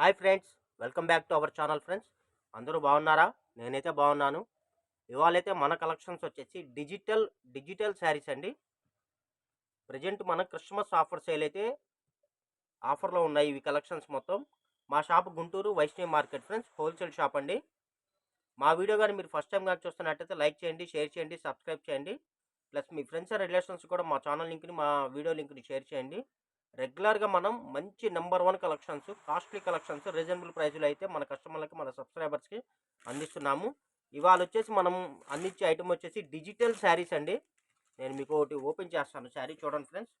Hi friends welcome back to our channel friends. అందరూ బాగున్నారా? నేనైతే బాగున్నాను. ఇవాళైతే మన కలెక్షన్స్ వచ్చేసి డిజిటల్ డిజిటల్ శారీస్ అండి. ప్రజెంట్ మన క్రిస్మస్ ఆఫర్ సేల్ అయితే ఆఫర్లో ఉన్నాయి ఇవి కలెక్షన్స్ మొత్తం. మా shop Guntur Vaishnavi market friends wholesale shop అండి. మా వీడియో కానీ మీరు ఫస్ట్ టైం కానీ చూస్తున్నట్టయితే లైక్ చేయండి షేర్ చేయండి సబ్స్క్రైబ్ చేయండి. ప్లస్ మీ ఫ్రెండ్స్ అండ్ రిలేషన్స్ కూడా మా ఛానల్ లింక్ని మా వీడియో లింక్ని షేర్ చేయండి. రెగ్యులర్గా మనం మంచి number one collections costly collections reasonable ప్రైస్లో అయితే మన కస్టమర్లకి మన సబ్స్క్రైబర్స్కి అందిస్తున్నాము. ఇవాళ వచ్చేసి మనం అందించే ఐటమ్ వచ్చేసి డిజిటల్ శారీస్ అండి. నేను మీకు ఒకటి ఓపెన్ చేస్తాను. శారీ చూడండి ఫ్రెండ్స్.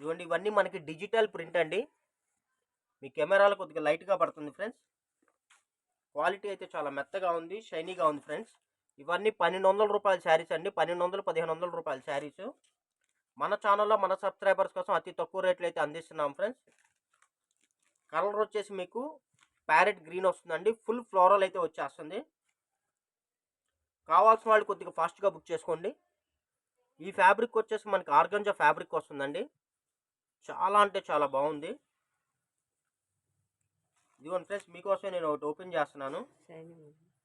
ఇవ్వండి ఇవన్నీ మనకి డిజిటల్ ప్రింట్ అండి. మీ కెమెరాలో కొద్దిగా లైట్గా పడుతుంది ఫ్రెండ్స్. క్వాలిటీ అయితే చాలా మెత్తగా ఉంది షైనీగా ఉంది ఫ్రెండ్స్. ఇవన్నీ పన్నెండు వందల రూపాయల శారీస్ అండి. పన్నెండు వందలు పదిహేను వందల రూపాయల శారీస్. మన ఛానల్లో మన సబ్స్క్రైబర్స్ కోసం అతి తక్కువ రేట్లు అయితే అందిస్తున్నాం ఫ్రెండ్స్. కలర్ వచ్చేసి మీకు ప్యారెట్ గ్రీన్ వస్తుందండి. ఫుల్ ఫ్లోరల్ అయితే వచ్చేస్తుంది. కావాల్సిన వాళ్ళు కొద్దిగా ఫాస్ట్గా బుక్ చేసుకోండి. ఈ ఫ్యాబ్రిక్ వచ్చేసి మనకి ఆర్గంజా ఫ్యాబ్రిక్ వస్తుందండి. చాలా అంటే చాలా బాగుంది. ఇదిగోండి ఫ్రెండ్స్ మీకోసం నేను ఒకటి ఓపెన్ చేస్తున్నాను.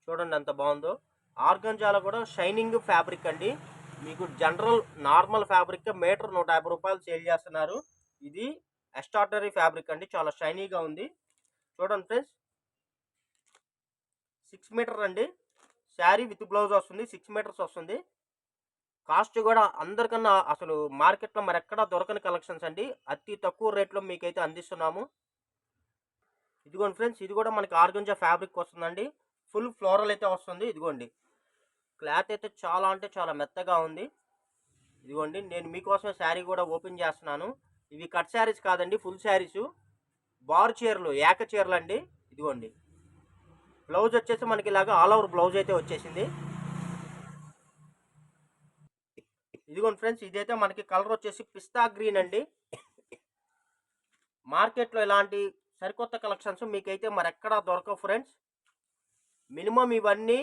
చూడండి ఎంత బాగుందో. ఆర్గంజాలో కూడా షైనింగ్ ఫ్యాబ్రిక్ అండి. మీకు జనరల్ నార్మల్ ఫ్యాబ్రిక్ మీటర్ నూట యాభై రూపాయలు సేల్ చేస్తున్నారు. ఇది ఎక్స్ట్రాడనరీ ఫ్యాబ్రిక్ అండి చాలా షైనీగా ఉంది. చూడండి ఫ్రెండ్స్. సిక్స్ మీటర్ అండి. శారీ విత్ బ్లౌజ్ వస్తుంది సిక్స్ మీటర్స్ వస్తుంది. కాస్ట్ కూడా అందరికన్నా అసలు మార్కెట్లో మరి ఎక్కడా దొరకని కలెక్షన్స్ అండి. అతి తక్కువ రేట్లో మీకైతే అందిస్తున్నాము. ఇదిగోండి ఫ్రెండ్స్ ఇది కూడా మనకి ఆర్గంజా ఫ్యాబ్రిక్ వస్తుందండి. ఫుల్ ఫ్లోరల్ అయితే వస్తుంది. ఇదిగోండి. క్లాత్ అయితే చాలా అంటే చాలా మెత్తగా ఉంది. ఇదిగోండి నేను మీకోసమే శారీ కూడా ఓపెన్ చేస్తున్నాను. ఇవి కట్ శారీస్ కాదండి ఫుల్ శారీస్. బార్ చీరలు ఏక చీరలు అండి ఇదిగోండి. బ్లౌజ్ వచ్చేసి మనకి ఇలాగా ఆల్ ఓవర్ బ్లౌజ్ అయితే వచ్చేసింది. ఇదిగోండి ఫ్రెండ్స్ ఇదైతే మనకి కలర్ వచ్చేసి పిస్తా గ్రీన్ అండి. మార్కెట్లో ఇలాంటి సరికొత్త కలెక్షన్స్ మీకైతే మరి దొరకవు ఫ్రెండ్స్. మినిమం ఇవన్నీ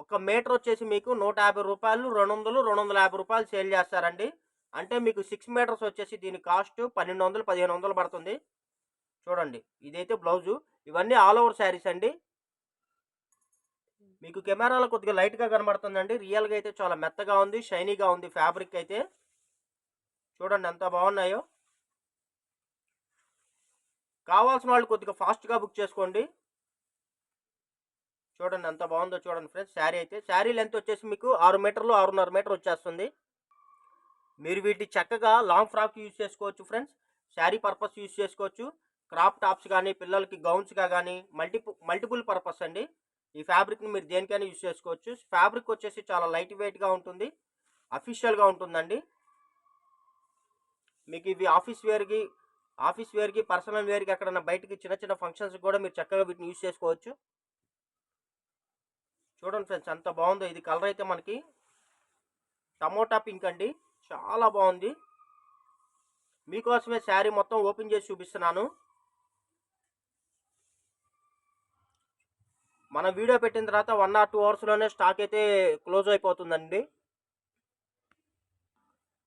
ఒక మీటర్ వచ్చేసి మీకు నూట యాభై రూపాయలు రెండు వందలు రెండు వందల యాభై రూపాయలు సేల్ చేస్తారండి. అంటే మీకు సిక్స్ మీటర్స్ వచ్చేసి దీని కాస్ట్ పన్నెండు వందలు పదిహేను వందలు పడుతుంది. చూడండి ఇదైతే బ్లౌజు. ఇవన్నీ ఆల్ ఓవర్ శారీస్ అండి. మీకు కెమెరాలో కొద్దిగా లైట్గా కనబడుతుందండి. రియల్గా అయితే చాలా మెత్తగా ఉంది షైనీగా ఉంది ఫ్యాబ్రిక్ అయితే. చూడండి ఎంత బాగున్నాయో. కావాల్సిన వాళ్ళు కొద్దిగా ఫాస్ట్గా బుక్ చేసుకోండి. చూడండి ఎంత బాగుందో చూడండి ఫ్రెండ్స్ శారీ అయితే. శారీ లెంత్ వచ్చేసి మీకు ఆరు మీటర్లు ఆరున్నర మీటర్ వచ్చేస్తుంది. మీరు వీటి చక్కగా లాంగ్ ఫ్రాక్ యూజ్ చేసుకోవచ్చు ఫ్రెండ్స్ శారీ పర్పస్ యూజ్ చేసుకోవచ్చు. క్రాప్ టాప్స్ కానీ పిల్లలకి గౌన్స్గా కానీ మల్టిపుల్ మల్టిపుల్ పర్పస్ అండి. ఈ ఫ్యాబ్రిక్ని మీరు దేనికైనా యూజ్ చేసుకోవచ్చు. ఫ్యాబ్రిక్ వచ్చేసి చాలా లైట్ వెయిట్గా ఉంటుంది అఫీషియల్గా ఉంటుందండి. మీకు ఇవి ఆఫీస్ వేర్కి ఆఫీస్ వేర్కి పర్సనల్ వేర్కి ఎక్కడైనా బయటకి చిన్న చిన్న ఫంక్షన్స్ కూడా మీరు చక్కగా వీటిని యూజ్ చేసుకోవచ్చు. చూడండి ఫ్రెండ్స్ ఎంత బాగుందో. ఇది కలర్ అయితే మనకి టమోటా పింక్ అండి. చాలా బాగుంది. మీకోసమే శారీ మొత్తం ఓపెన్ చేసి చూపిస్తున్నాను. మనం వీడియో పెట్టిన తర్వాత వన్ ఆర్ టూ అవర్స్లోనే స్టాక్ అయితే క్లోజ్ అయిపోతుందండి.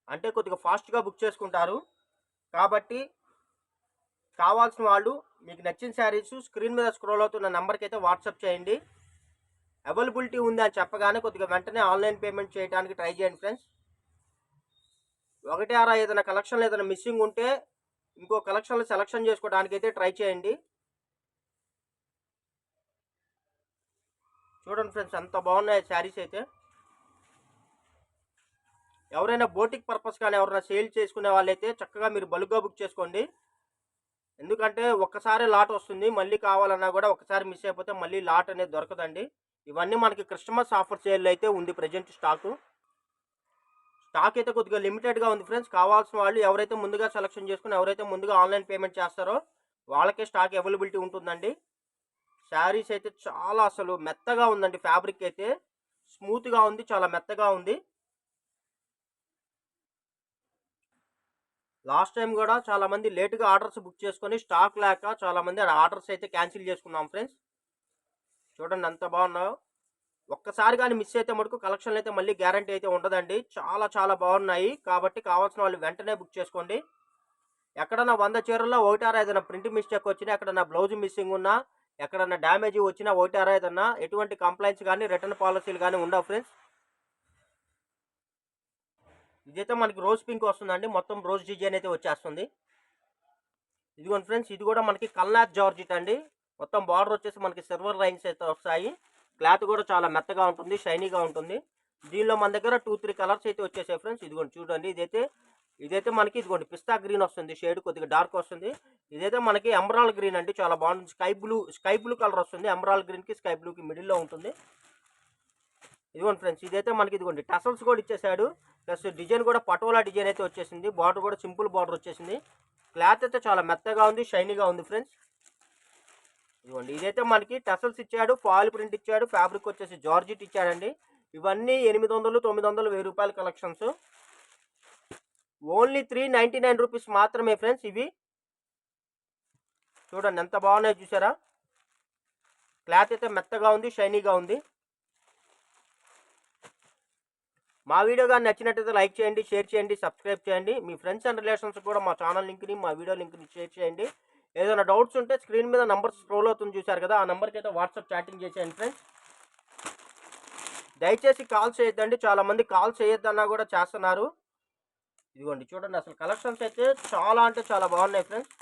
అంటే కొద్దిగా ఫాస్ట్గా బుక్ చేసుకుంటారు. కాబట్టి కావాల్సిన వాళ్ళు మీకు నచ్చిన శారీస్ స్క్రీన్ మీద స్క్రోల్ అవుతున్న నెంబర్కి అయితే వాట్సాప్ చేయండి. అవైలబిలిటీ ఉంది అని చెప్పగానే కొద్దిగా వెంటనే ఆన్లైన్ పేమెంట్ చేయడానికి ట్రై చేయండి ఫ్రెండ్స్. ఒకటి ఆరా ఏదైనా కలెక్షన్లు ఏదైనా మిస్సింగ్ ఉంటే ఇంకో కలెక్షన్లు సెలెక్షన్ చేసుకోవడానికి అయితే ట్రై చేయండి. చూడండి ఫ్రెండ్స్ ఎంత బాగున్నాయి శారీస్ అయితే. ఎవరైనా బోటిక్ పర్పస్ కానీ ఎవరైనా సేల్ చేసుకునే వాళ్ళైతే చక్కగా మీరు బలుగ్గా బుక్ చేసుకోండి. ఎందుకంటే ఒక్కసారి లాట్ వస్తుంది మళ్ళీ కావాలన్నా కూడా ఒకసారి మిస్ అయిపోతే మళ్ళీ లాట్ అనేది దొరకదండి. ఇవన్నీ మనకి క్రిస్టమస్ ఆఫర్ సేల్ అయితే ఉంది ప్రజెంట్ స్టాకు. స్టాక్ అయితే కొద్దిగా లిమిటెడ్గా ఉంది ఫ్రెండ్స్. కావాల్సిన వాళ్ళు ఎవరైతే ముందుగా సెలెక్షన్ చేసుకుని ఎవరైతే ముందుగా ఆన్లైన్ పేమెంట్ చేస్తారో వాళ్ళకే స్టాక్ అవైలబిలిటీ ఉంటుందండి. శారీస్ అయితే చాలా అసలు మెత్తగా ఉందండి ఫ్యాబ్రిక్ అయితే. స్మూత్గా ఉంది చాలా మెత్తగా ఉంది. లాస్ట్ టైం కూడా చాలామంది లేటుగా లేట్గా ఆర్డర్స్ బుక్ చేసుకొని స్టాక్ లేక చాలామంది ఆర్డర్స్ అయితే క్యాన్సిల్ చేసుకున్నాం ఫ్రెండ్స్. చూడండి ఎంత బాగున్నాయో. ఒక్కసారి కానీ మిస్ అయితే మటుకు కలెక్షన్లు అయితే మళ్ళీ గ్యారంటీ అయితే ఉండదండి. చాలా చాలా బాగున్నాయి. కాబట్టి కావాల్సిన వాళ్ళు వెంటనే బుక్ చేసుకోండి. ఎక్కడన్నా వంద చీరల్లో ఒకటారా ఏదైనా ప్రింట్ మిస్టేక్ వచ్చినా ఎక్కడన్నా బ్లౌజ్ మిస్సింగ్ ఉన్నా ఎక్కడన్నా డ్యామేజ్ వచ్చినా ఒకటారా ఏదన్నా ఎటువంటి కంప్లైంట్స్ కానీ రిటర్న్ పాలసీలు కానీ ఉండవు ఫ్రెండ్స్ ఇదైతే మనకి రోజ్ పింక్ వస్తుందండి. మొత్తం రోజ్ డిజైన్ అయితే వచ్చేస్తుంది. ఇదిగోండి ఫ్రెండ్స్ ఇది కూడా మనకి కల్నాథ్ జార్జిట్ అండి. మొత్తం బార్డర్ వచ్చేసి మనకి సిల్వర్ లైన్స్ అయితే వస్తాయి. క్లాత్ కూడా చాలా మెత్తగా ఉంటుంది షైనీగా ఉంటుంది. దీనిలో మన దగ్గర టూ త్రీ కలర్స్ అయితే వచ్చేసాయి ఫ్రెండ్స్ ఇదిగోండి చూడండి. ఇదైతే ఇదైతే మనకి ఇదిగోండి పిస్తా గ్రీన్ వస్తుంది షేడ్ కొద్దిగా డార్క్ వస్తుంది. ఇదైతే మనకి ఎమరాల్ గ్రీన్ అండి చాలా బాగుంటుంది. Sky blue sky blue colour వస్తుంది. ఎమరాల్ గ్రీన్కి స్కై బ్లూకి మిడిల్లో ఉంటుంది. ఇదిగోండి ఫ్రెండ్స్ ఇదైతే మనకి ఇదిగోండి టసల్స్ కూడా ఇచ్చేసాడు ప్లస్ డిజైన్ కూడా పటోలా డిజైన్ అయితే వచ్చేసింది. బార్డర్ కూడా సింపుల్ బార్డర్ వచ్చేసింది. క్లాత్ అయితే చాలా మెత్తగా ఉంది షైనీగా ఉంది ఫ్రెండ్స్ ఇదిగోండి ఇదైతే మనకి టసల్స్ ఇచ్చాడు ఫాల్ ప్రింట్ ఇచ్చాడు ఫ్యాబ్రిక్ వచ్చేసి జార్జిట్ ఇచ్చాడండి. ఇవన్నీ ఎనిమిది వందలు తొమ్మిది వందలు వెయ్యి రూపాయల collections. Only three ninety nine rupees మాత్రమే ఫ్రెండ్స్ ఇవి. చూడండి ఎంత బాగున్నాయో చూసారా? క్లాత్ అయితే మెత్తగా ఉంది షైనీగా ఉంది. మా వీడియో కానీ నచ్చినట్టయితే లైక్ చేయండి షేర్ చేయండి సబ్స్క్రైబ్ చేయండి. మీ ఫ్రెండ్స్ అండ్ రిలేషన్స్ కూడా మా ఛానల్ లింక్ని మా వీడియో లింక్ని షేర్ చేయండి. ఏదైనా డౌట్స్ ఉంటే స్క్రీన్ మీద నంబర్ స్క్రోల్ అవుతుంది చూశారు కదా ఆ నెంబర్కి అయితే వాట్సాప్ చాటింగ్ చేసేయండి ఫ్రెండ్స్. దయచేసి కాల్ చేయొద్దండి చాలామంది కాల్ చేయొద్దన్నా కూడా చేస్తున్నారు. ఇదిగోండి చూడండి అసలు కలెక్షన్స్ అయితే చాలా అంటే చాలా బాగున్నాయి ఫ్రెండ్స్.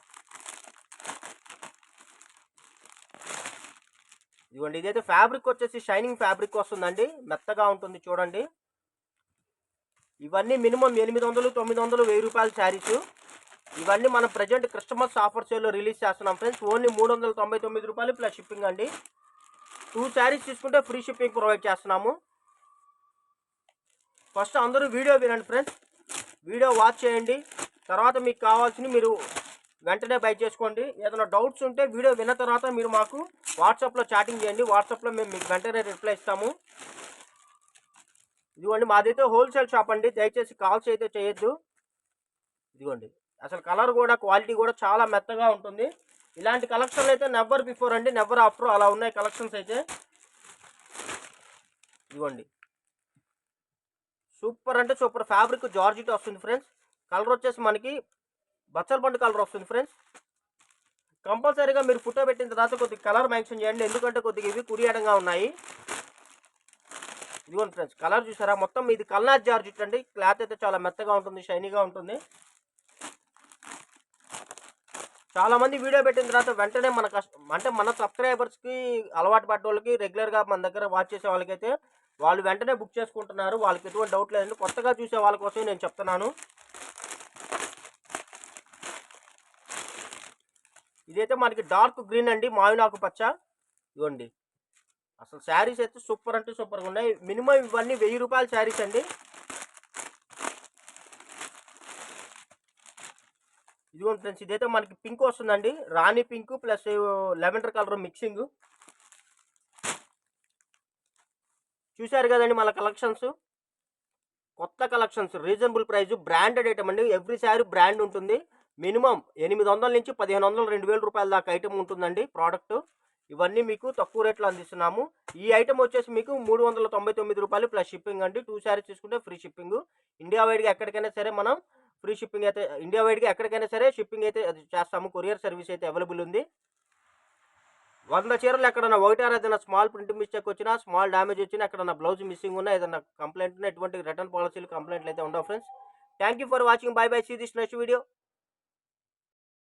ఇదిగోండి ఇదైతే ఫ్యాబ్రిక్ వచ్చేసి షైనింగ్ ఫ్యాబ్రిక్ వస్తుందండి మెత్తగా ఉంటుంది చూడండి. ఇవన్నీ మినిమం ఎనిమిది వందలు తొమ్మిది వందలు వెయ్యి రూపాయల శారీస్. ఇవన్నీ మనం ప్రజెంట్ క్రిస్టమస్ ఆఫర్ సేల్లో రిలీజ్ చేస్తున్నాం ఫ్రెండ్స్. ఓన్లీ మూడు వందల తొంభై తొమ్మిది రూపాయలు ప్లస్ షిప్పింగ్ అండి. టూ శారీస్ తీసుకుంటే ఫ్రీ షిప్పింగ్ ప్రొవైడ్ చేస్తున్నాము. ఫస్ట్ అందరూ వీడియో వినండి ఫ్రెండ్స్. వీడియో వాచ్ చేయండి. తర్వాత మీకు కావాల్సిన మీరు వెంటనే బై చేసుకోండి. ఏదైనా డౌట్స్ ఉంటే వీడియో విన్న తర్వాత మీరు మాకు వాట్సాప్లో చాటింగ్ చేయండి. వాట్సాప్లో మేము మీకు వెంటనే రిప్లై ఇస్తాము. ఇదిగోండి మాదైతే హోల్సేల్ షాప్ అండి. దయచేసి కాల్స్ అయితే చేయొద్దు. ఇదిగోండి. అసలు కలర్ కూడా క్వాలిటీ కూడా చాలా మెత్తగా ఉంటుంది. ఇలాంటి కలెక్షన్లు అయితే నెవర్ బిఫోర్ అండి నెవర్ ఆఫ్టర్ అలా ఉన్నాయి కలెక్షన్స్ అయితే. ఇవ్వండి సూపర్ అంటే సూపర్. ఫ్యాబ్రిక్ జార్జిట్ వస్తుంది ఫ్రెండ్స్ కలర్ వచ్చేసి మనకి బచ్చల కలర్ వస్తుంది ఫ్రెండ్స్ కంపల్సరీగా మీరు ఫోటో పెట్టిన తర్వాత కొద్దిగా కలర్ మెన్షన్ చేయండి ఎందుకంటే కొద్దిగా ఇవి కుడియడంగా ఉన్నాయి. ఇదిగోండి ఫ్రెండ్స్ కలర్ చూసారా? మొత్తం ఇది కల్నాథ్ జార్జిట్ అండి. క్లాత్ అయితే చాలా మెత్తగా ఉంటుంది షైనీగా ఉంటుంది. చాలా మంది వీడియో పెట్టిన తర్వాత వెంటనే మన కష్టం అంటే మన సబ్స్క్రైబర్స్కి అలవాటు పడ్డ వాళ్ళకి రెగ్యులర్గా మన దగ్గర వాచ్ చేసే వాళ్ళకైతే వాళ్ళు వెంటనే బుక్ చేసుకుంటున్నారు. వాళ్ళకి ఎటువంటి డౌట్ లేదండి. కొత్తగా చూసే వాళ్ళ కోసం నేను చెప్తున్నాను. ఇదైతే మనకి డార్క్ గ్రీన్ అండి. మావినాకు పచ్చ. ఇవ్వండి అసలు శారీస్ అయితే సూపర్ అంటే సూపర్గా ఉన్నాయి. మినిమం ఇవన్నీ వెయ్యి రూపాయల శారీస్ అండి. ఇదిగోండి ఫ్రెండ్స్ ఇదైతే మనకి పింక్ వస్తుందండి. రాణి pink plus lavender colour mixing. చూశారు కదండి మన కలెక్షన్స్? కొత్త collections. Reasonable price branded item అండి. ఎవ్రీ శారీ బ్రాండ్ ఉంటుంది. మినిమం ఎనిమిది వందల నుంచి పదిహేను వందలు రెండు వేల రూపాయల దాకా ఐటమ్ ఉంటుందండి ప్రోడక్ట్. ఇవన్నీ మీకు తక్కువ రేట్లో అందిస్తున్నాము. ఈ ఐటమ్ వచ్చేసి మీకు మూడు వందల తొంభై తొమ్మిది రూపాయలు ప్లస్ షిప్పింగ్ అండి. టూ శారీస్ తీసుకుంటే ఫ్రీ షిప్పింగ్. ఇండియా వైడ్గా ఎక్కడికైనా సరే మనం ఫ్రీ షిప్పింగ్ అయితే ఇండియా వైడ్గా ఎక్కడికైనా సరే షిప్పింగ్ అయితే చేస్తాము. కొరియర్ సర్వీస్ అయితే అవైలబుల్ ఉంది. వంద చీరలు ఎక్కడన్నా ఒకటారు ఏదైనా స్మాల్ ప్రింట్ మిస్టేక్ వచ్చినా స్మాల్ డ్యామేజ్ వచ్చినా ఎక్కడన్నా బ్లౌజ్ మిస్సింగ్ ఉన్నా ఏదైనా కంప్లైంట్ ఉన్నా ఎటువంటి రిటర్న్ పాలసీలు కంప్లైంట్లు అయితే ఉండవు friends. Thank you for watching. Bye bye. See this next video.